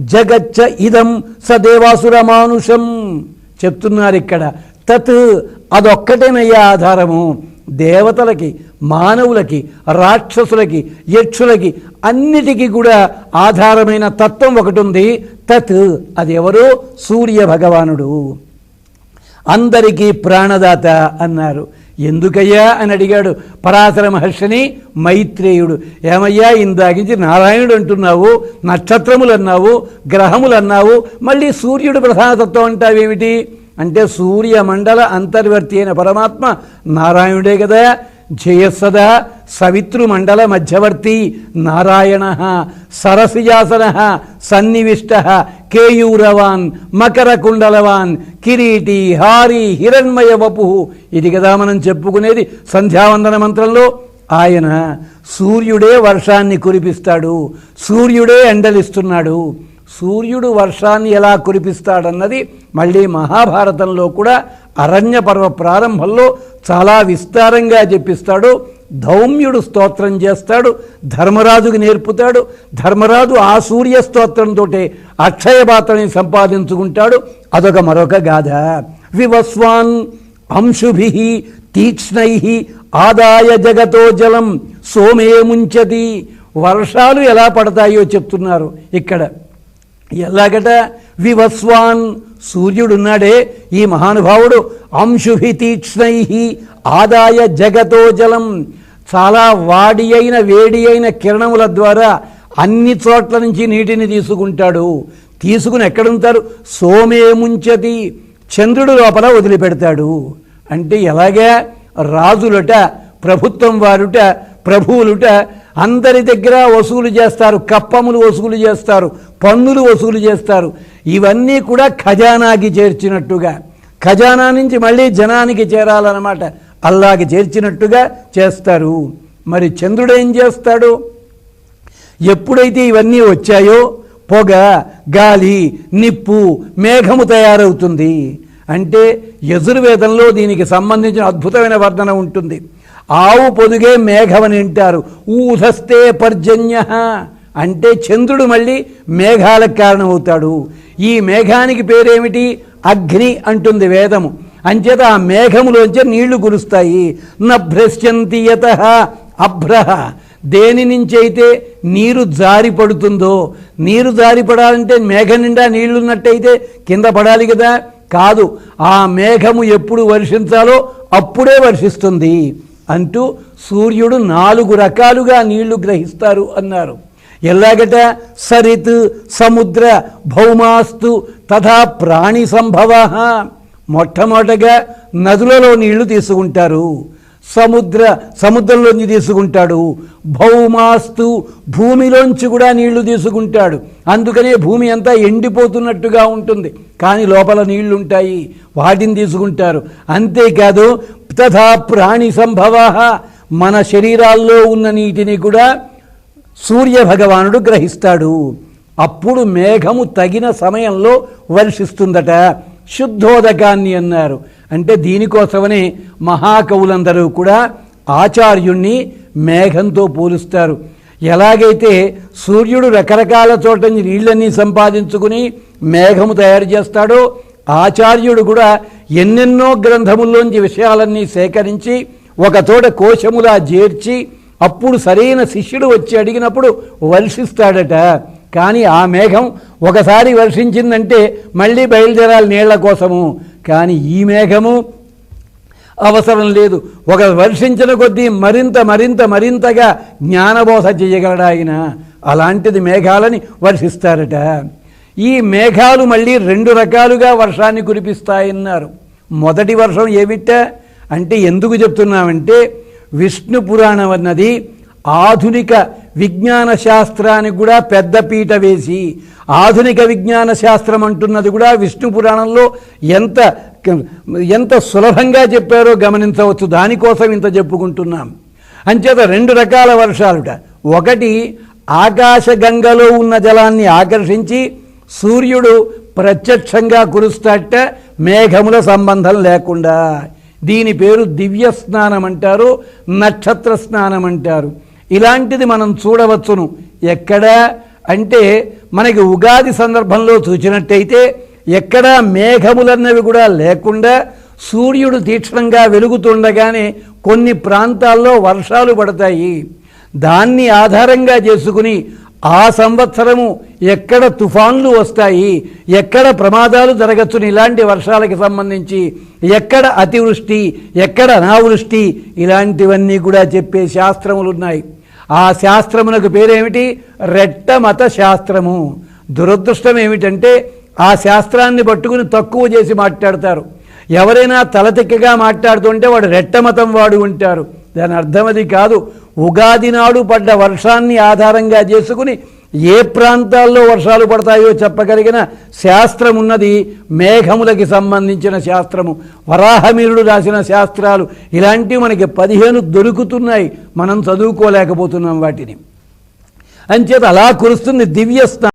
జగచ్చ ఇదం సదేవాసుర మానుషం చెప్తున్నారు ఇక్కడ తత్ అదొక్కటేనయ్యా ఆధారము. దేవతలకి మానవులకి రాక్షసులకి యక్షులకి అన్నిటికీ కూడా ఆధారమైన తత్వం ఒకటి ఉంది తత్ అది సూర్య భగవానుడు అందరికీ ప్రాణదాత అన్నారు. ఎందుకయ్యా అని అడిగాడు. పరాశర మహర్షిని మైత్రేయుడు. ఏమయ్యా ఇందాకించి నారాయణుడు అంటున్నావు నక్షత్రములు అన్నావు గ్రహములు అన్నావు మళ్ళీ సూర్యుడు ప్రధానతత్వం అంటావేమిటి? అంటే సూర్యమండల అంతర్వర్తి అయిన పరమాత్మ నారాయణుడే కదా జయస్సదా సవితృమండల మధ్యవర్తి నారాయణ సరసిజాసన సన్నివిష్ట కేయూరవాన్ మకర కుండలవాన్ కిరీటి హారి హిరణ్మయ వపు. ఇది కదా మనం చెప్పుకునేది సంధ్యావందన మంత్రంలో. ఆయన సూర్యుడే వర్షాన్ని కురిపిస్తాడు సూర్యుడే ఎండలిస్తున్నాడు. సూర్యుడు వర్షాన్ని ఎలా కురిపిస్తాడన్నది మళ్ళీ మహాభారతంలో కూడా అరణ్య పర్వ ప్రారంభంలో చాలా విస్తారంగా చెప్పిస్తాడు. ధౌమ్యుడు స్తోత్రం చేస్తాడు ధర్మరాజుకి నేర్పుతాడు ధర్మరాజు ఆ సూర్య స్తోత్రంతో అక్షయపాత్రని సంపాదించుకుంటాడు. అదొక మరొక గాథ. వివస్వాన్ అంశుభి తీక్ష్ణై ఆదాయ జగతో జలం సోమే ముంచతి. వర్షాలు ఎలా పడతాయో చెప్తున్నారు ఇక్కడ. ఎలాగట? వివస్వాన్ సూర్యుడున్నాడే ఈ మహానుభావుడు అంశుభి తీక్ష్ణై ఆదాయ జగతో జలం చాలా వాడి అయిన వేడి అయిన కిరణముల ద్వారా అన్ని చోట్ల నుంచి నీటిని తీసుకుంటాడు. తీసుకుని ఎక్కడుంటారు? సోమే ముంచది చంద్రుడు లోపల వదిలిపెడతాడు. అంటే ఎలాగే? రాజులట ప్రభుత్వం వారుట ప్రభువులుట అందరి దగ్గర వసూలు చేస్తారు. కప్పములు వసూలు చేస్తారు. పన్నులు వసూలు చేస్తారు. ఇవన్నీ కూడా ఖజానాకి చేర్చినట్టుగా. ఖజానా నుంచి మళ్ళీ జనానికి చేరాలన్నమాట. అల్లాగి చేర్చినట్టుగా చేస్తారు. మరి చంద్రుడు ఏం చేస్తాడు? ఎప్పుడైతే ఇవన్నీ వచ్చాయో పొగ గాలి నిప్పు మేఘము తయారవుతుంది. అంటే యజుర్వేదంలో దీనికి సంబంధించిన అద్భుతమైన వర్ణన ఉంటుంది. ఆవు పొదుగే మేఘమని అంటారు. ఊధస్తే పర్జన్య. అంటే చంద్రుడు మళ్ళీ మేఘాలకు కారణమవుతాడు. ఈ మేఘానికి పేరేమిటి? అగ్ని అంటుంది వేదము. అంచేత ఆ మేఘములోంచి నీళ్ళు కురుస్తాయి. నభ్రశ్యంతియత అభ్రహ. దేని నుంచి అయితే నీరు జారి పడుతుందో నీరు జారి పడాలంటే మేఘం నిండా నీళ్ళున్నట్టయితే కింద పడాలి కదా? కాదు. ఆ మేఘము ఎప్పుడు వర్షించాలో అప్పుడే వర్షిస్తుంది. అంటూ సూర్యుడు నాలుగు రకాలుగా నీళ్ళు గ్రహిస్తారు అన్నారు. ఎలాగట? సరిత్ సముద్ర భౌమాస్తు తథా ప్రాణి సంభవ. మొట్టమొదటగా నదులలో నీళ్ళు తీసుకుంటారు. సముద్ర సముద్రంలోంచి తీసుకుంటాడు. భౌమాస్తు భూమిలోంచి కూడా నీళ్ళు తీసుకుంటాడు. అందుకనే భూమి అంతా ఎండిపోతున్నట్టుగా ఉంటుంది. కానీ లోపల నీళ్ళు ఉంటాయి వాటిని తీసుకుంటారు. అంతేకాదు తథా ప్రాణి సంభవ. మన శరీరాల్లో ఉన్న నీటిని కూడా సూర్య భగవానుడు గ్రహిస్తాడు. అప్పుడు మేఘము తగిన సమయంలో వర్షిస్తుందట. శుద్ధోదకాన్ని అన్నారు. అంటే దీనికోసమనే మహాకవులందరూ కూడా ఆచార్యుణ్ణి మేఘంతో పోలుస్తారు. ఎలాగైతే సూర్యుడు రకరకాల చోట నీళ్ళన్నీ సంపాదించుకుని మేఘము తయారు చేస్తాడో ఆచార్యుడు కూడా ఎన్నెన్నో గ్రంథముల్లోంచి విషయాలన్నీ సేకరించి ఒకచోట కోశములా చేర్చి అప్పుడు సరైన శిష్యుడు వచ్చి అడిగినప్పుడు వర్షిస్తాడట కానీ ఆ మేఘం ఒకసారి వర్షించిందంటే మళ్ళీ బయలుదేరాలి నీళ్ళ కోసము. కానీ ఈ మేఘము అవసరం లేదు. ఒక వర్షించిన కొద్దీ మరింత మరింత మరింతగా జ్ఞానబోధ చేయగలడు ఆయన? అలాంటిది మేఘాలని వర్షిస్తారట. ఈ మేఘాలు మళ్ళీ రెండు రకాలుగా వర్షాన్ని కురిపిస్తాయన్నారు. మొదటి వర్షం ఏమిట? అంటే ఎందుకు చెప్తున్నామంటే విష్ణు పురాణం అన్నది ఆధునిక విజ్ఞాన శాస్త్రానికి కూడా పెద్ద పీట వేసి ఆధునిక విజ్ఞాన శాస్త్రం అంటున్నది కూడా విష్ణు పురాణంలో ఎంత ఎంత సులభంగా చెప్పారో గమనించవచ్చు. దానికోసం ఇంత చెప్పుకుంటున్నాం. అంచేత రెండు రకాల వర్షాలుట. ఒకటి ఆకాశగంగలో ఉన్న జలాన్ని ఆకర్షించి సూర్యుడు ప్రత్యక్షంగా కురుస్తాట మేఘముల సంబంధం లేకుండా. దీని పేరు దివ్య స్నానం అంటారు నక్షత్ర స్నానం అంటారు. ఇలాంటిది మనం చూడవచ్చును. ఎక్కడ? అంటే మనకి ఉగాది సందర్భంలో చూసినట్టయితే ఎక్కడా మేఘములన్నవి కూడా లేకుండా సూర్యుడు తీక్షణంగా వెలుగుతుండగానే కొన్ని ప్రాంతాల్లో వర్షాలు పడతాయి. దాన్ని ఆధారంగా చేసుకుని ఆ సంవత్సరము ఎక్కడ తుఫాన్లు వస్తాయి ఎక్కడ ప్రమాదాలు జరగచ్చును ఇలాంటి వర్షాలకి సంబంధించి ఎక్కడ అతివృష్టి ఎక్కడ అనావృష్టి ఇలాంటివన్నీ కూడా చెప్పే శాస్త్రములు ఉన్నాయి ఆ శాస్త్రమునకు పేరేమిటి? రెట్టమత శాస్త్రము. దురదృష్టం ఏమిటంటే ఆ శాస్త్రాన్ని పట్టుకుని తక్కువ చేసి మాట్లాడతారు. ఎవరైనా తలతిక్కగా మాట్లాడుతుంటే వాడు రెట్టమతం వాడు ఉంటారు. దాని అర్థం అది కాదు. ఉగాది నాడు పడ్డ వర్షాన్ని ఆధారంగా చేసుకుని ఏ ప్రాంతాల్లో వర్షాలు పడతాయో చెప్పగలిగిన శాస్త్రం ఉన్నది. మేఘములకి సంబంధించిన శాస్త్రము. వరాహమీరుడు రాసిన శాస్త్రాలు ఇలాంటివి మనకి పదిహేను దొరుకుతున్నాయి. మనం చదువుకోలేకపోతున్నాం వాటిని. అంచేత అలా కురుస్తుంది దివ్య స్నానం